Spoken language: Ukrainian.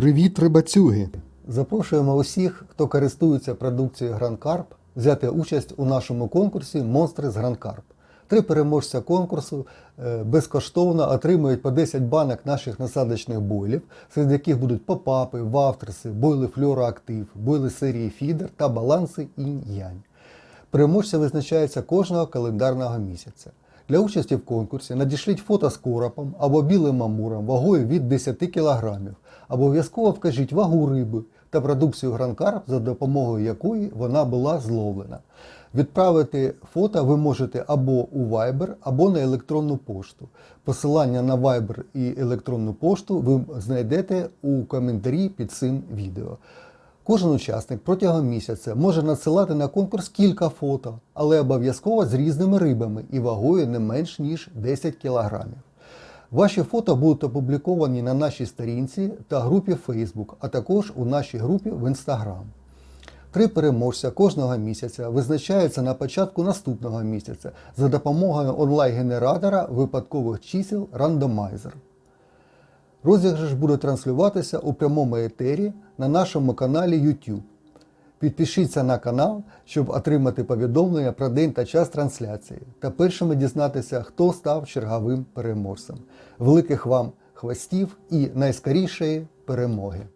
Привіт, рибацюги! Запрошуємо усіх, хто користується продукцією Гранкарп, взяти участь у нашому конкурсі Монстри з Гранкарп. Три переможця конкурсу е, безкоштовно отримують по 10 банок наших насадочних бойлів, серед яких будуть попапи, вафтерси, бойли флюороактив, бойли серії фідер та баланси інь-янь. Переможця визначається кожного календарного місяця. Для участі в конкурсі надішліть фото з коропом або білим амуром вагою від 10 кг. Обов'язково вкажіть вагу риби та продукцію Гранкарп, за допомогою якої вона була зловлена. Відправити фото ви можете або у Viber, або на електронну пошту. Посилання на Viber і електронну пошту ви знайдете у коментарі під цим відео. Кожен учасник протягом місяця може надсилати на конкурс кілька фото, але обов'язково з різними рибами і вагою не менш ніж 10 кг. Ваші фото будуть опубліковані на нашій сторінці та групі Facebook, а також у нашій групі в Instagram. Три переможця кожного місяця визначаються на початку наступного місяця за допомогою онлайн-генератора випадкових чисел Randomizer. Розіграш буде транслюватися у прямому етері на нашому каналі YouTube. Підпишіться на канал, щоб отримати повідомлення про день та час трансляції та першими дізнатися, хто став черговим переможцем. Великих вам хвостів і найскорішої перемоги!